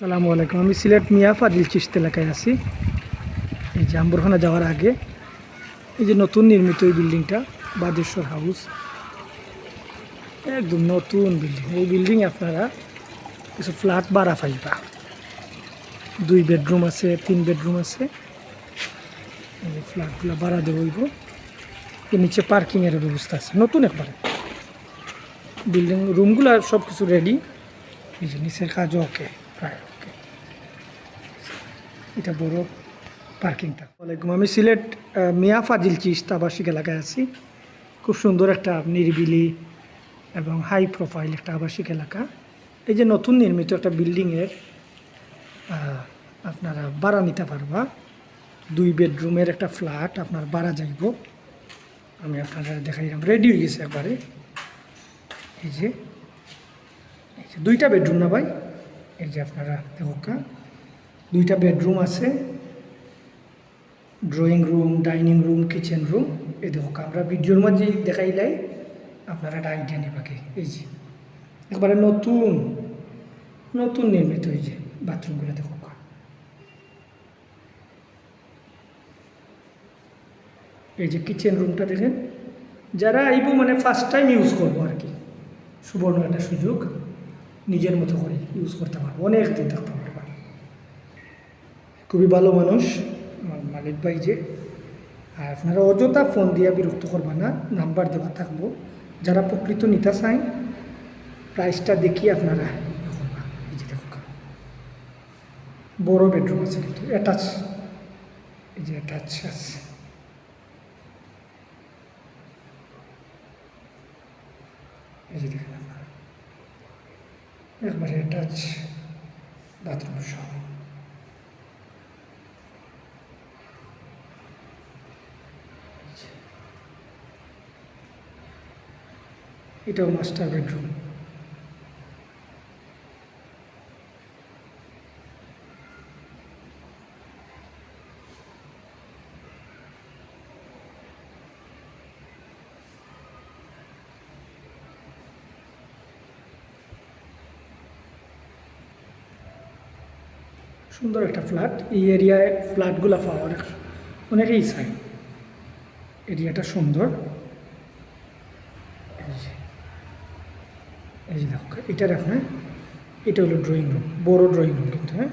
সালামু আলাইকুম। আমি সিলেট মিয়া ফাজিল চিস্ত এলাকায় আছি। এই যে আম্বরখানা যাওয়ার আগে এই যে নতুন নির্মিত এই বিল্ডিংটা, বাদেশ্বর হাউস, একদম নতুন বিল্ডিং। এই বিল্ডিং আপনারা কিছু ফ্ল্যাট বাড়া পাইবা। দুই বেডরুম আছে, তিন বেডরুম আছে। এই ফ্ল্যাটগুলো ভাড়া দেবো এর নিচে পার্কিংয়ের ব্যবস্থা আছে। নতুন একবারে। বিল্ডিং, রুমগুলো সব কিছু রেডি এই যে নিচের কাজও ওকে এটা বড় পার্কিংটা ওয়ালাইকুম, আমি সিলেট মিয়া ফাজিল চিস্ত আবাসিক এলাকায় আছি। খুব সুন্দর একটা নিরিবিলি এবং হাই প্রোফাইল একটা আবাসিক এলাকা। এই যে নতুন নির্মিত একটা বিল্ডিংয়ের আপনারা ভাড়া নিতে পারবা। দুই বেডরুমের একটা ফ্ল্যাট আপনার ভাড়া যাইব। আমি আপনারা দেখাইলাম। রেডি হয়ে গেছে একবারে। এই যে দুইটা বেডরুম না ভাই? এই যে আপনারা দেখা, দুইটা বেডরুম আছে drawing room dining room kitchen room এই দেখো, আমরা ভিডিওর মাঝে দেখাইলাই আপনারা একটা আইডিয়া নেবাকে এই যে, একবারে নতুন নতুন নির্মিত এই যে বাথরুমগুলো দেখো। এই যে কিচেন রুমটা দেখেন, যারা আইব মানে ফার্স্ট টাইম ইউজ করব আর কি, সুবর্ণ একটা সুযোগ। নিজের মতো করে ইউজ করতে পারব। অনেক দিন থাকতে পারব খুবই ভালো মানুষ মালিক ভাই যে। আর আপনারা অযথা ফোন দিয়া বিরক্ত করবা না নাম্বার দেওয়া থাকব। যারা প্রকৃত নিতে চান প্রাইসটা দেখিয়ে আপনারা ইয়ে দেখো বড় বেডরুম আছে কিন্তু অ্যাটাচ এই যে অ্যাটাচ আছে। এই যে দেখেন আপনারা। একবারে অ্যাটাচ বাথরুম সহ এটাও মাস্টার বেডরুম সুন্দর একটা ফ্ল্যাট এই এরিয়ায় ফ্ল্যাটগুলো পাওয়া অনেক অনেকেই চাই এরিয়াটা সুন্দর। এই যে দেখো এটা দেখো, এটার আপনার এটা হলো ড্রয়িং রুম বড় ড্রয়িং রুম কিন্তু হ্যাঁ?